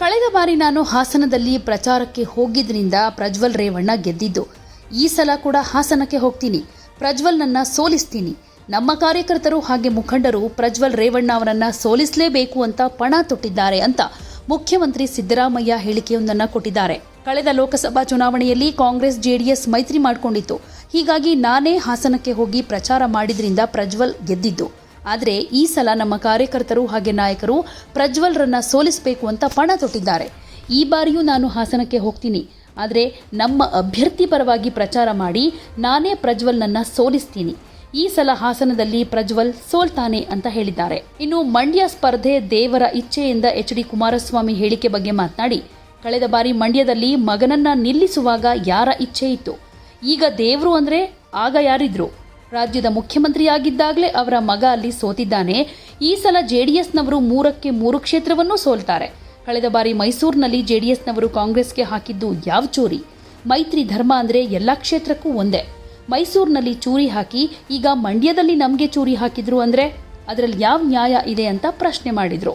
ಕಳೆದ ಬಾರಿ ನಾನು ಹಾಸನದಲ್ಲಿ ಪ್ರಚಾರಕ್ಕೆ ಹೋಗಿದ್ದರಿಂದ ಪ್ರಜ್ವಲ್ ರೇವಣ್ಣ ಗೆದ್ದಿದ್ದು. ಈ ಸಲ ಕೂಡ ಹಾಸನಕ್ಕೆ ಹೋಗ್ತೀನಿ. ಪ್ರಜ್ವಲ್ನನ್ನ ಸೋಲಿಸ್ತೀನಿ. ನಮ್ಮ ಕಾರ್ಯಕರ್ತರು ಹಾಗೆ ಮುಖಂಡರು ಪ್ರಜ್ವಲ್ ರೇವಣ್ಣ ಅವರನ್ನು ಸೋಲಿಸಲೇಬೇಕು ಅಂತ ಪಣ ತೊಟ್ಟಿದ್ದಾರೆ ಅಂತ ಮುಖ್ಯಮಂತ್ರಿ ಸಿದ್ದರಾಮಯ್ಯ ಹೇಳಿಕೆಯೊಂದನ್ನು ಕೊಟ್ಟಿದ್ದಾರೆ. ಕಳೆದ ಲೋಕಸಭಾ ಚುನಾವಣೆಯಲ್ಲಿ ಕಾಂಗ್ರೆಸ್, ಜೆಡಿಎಸ್ ಮೈತ್ರಿ ಮಾಡಿಕೊಂಡಿತ್ತು. ಹೀಗಾಗಿ ನಾನೇ ಹಾಸನಕ್ಕೆ ಹೋಗಿ ಪ್ರಚಾರ ಮಾಡಿದ್ರಿಂದ ಪ್ರಜ್ವಲ್ ಗೆದ್ದಿದ್ದು. ಆದರೆ ಈ ಸಲ ನಮ್ಮ ಕಾರ್ಯಕರ್ತರು ಹಾಗೆ ನಾಯಕರು ಪ್ರಜ್ವಲ್ರನ್ನ ಸೋಲಿಸಬೇಕು ಅಂತ ಪಣ ತೊಟ್ಟಿದ್ದಾರೆ. ಈ ಬಾರಿಯೂ ನಾನು ಹಾಸನಕ್ಕೆ ಹೋಗ್ತೀನಿ. ಆದರೆ ನಮ್ಮ ಅಭ್ಯರ್ಥಿ ಪರವಾಗಿ ಪ್ರಚಾರ ಮಾಡಿ ನಾನೇ ಪ್ರಜ್ವಲ್ನನ್ನ ಸೋಲಿಸ್ತೀನಿ. ಈ ಸಲ ಹಾಸನದಲ್ಲಿ ಪ್ರಜ್ವಲ್ ಸೋಲ್ತಾನೆ ಅಂತ ಹೇಳಿದ್ದಾರೆ. ಇನ್ನು ಮಂಡ್ಯ ಸ್ಪರ್ಧೆ ದೇವರ ಇಚ್ಛೆಯಿಂದ ಎಚ್ ಡಿ ಕುಮಾರಸ್ವಾಮಿ ಹೇಳಿಕೆ ಬಗ್ಗೆ ಮಾತನಾಡಿ, ಕಳೆದ ಬಾರಿ ಮಂಡ್ಯದಲ್ಲಿ ಮಗನನ್ನ ನಿಲ್ಲಿಸುವಾಗ ಯಾರ ಇಚ್ಛೆ ಇತ್ತು? ಈಗ ದೇವರು ಅಂದರೆ ಆಗ ಯಾರಿದ್ರು? ರಾಜ್ಯದ ಮುಖ್ಯಮಂತ್ರಿಯಾಗಿದ್ದಾಗಲೇ ಅವರ ಮಗ ಅಲ್ಲಿ ಸೋತಿದ್ದಾನೆ. ಈ ಸಲ ಜೆಡಿಎಸ್ನವರು ಮೂರಕ್ಕೆ ಮೂರು ಕ್ಷೇತ್ರವನ್ನು ಸೋಲ್ತಾರೆ. ಕಳೆದ ಬಾರಿ ಮೈಸೂರಿನಲ್ಲಿ ಜೆಡಿಎಸ್ನವರು ಕಾಂಗ್ರೆಸ್ಗೆ ಹಾಕಿದ್ದು ಯಾವ ಚೂರಿ? ಮೈತ್ರಿ ಧರ್ಮ ಅಂದರೆ ಎಲ್ಲ ಕ್ಷೇತ್ರಕ್ಕೂ ಒಂದೇ. ಮೈಸೂರಿನಲ್ಲಿ ಚೂರಿ ಹಾಕಿ, ಈಗ ಮಂಡ್ಯದಲ್ಲಿ ನಮಗೆ ಚೂರಿ ಹಾಕಿದ್ರು ಅಂದರೆ? ಅದರಲ್ಲಿ ಯಾವ ನ್ಯಾಯ ಇದೆ ಅಂತ ಪ್ರಶ್ನೆ ಮಾಡಿದ್ರು.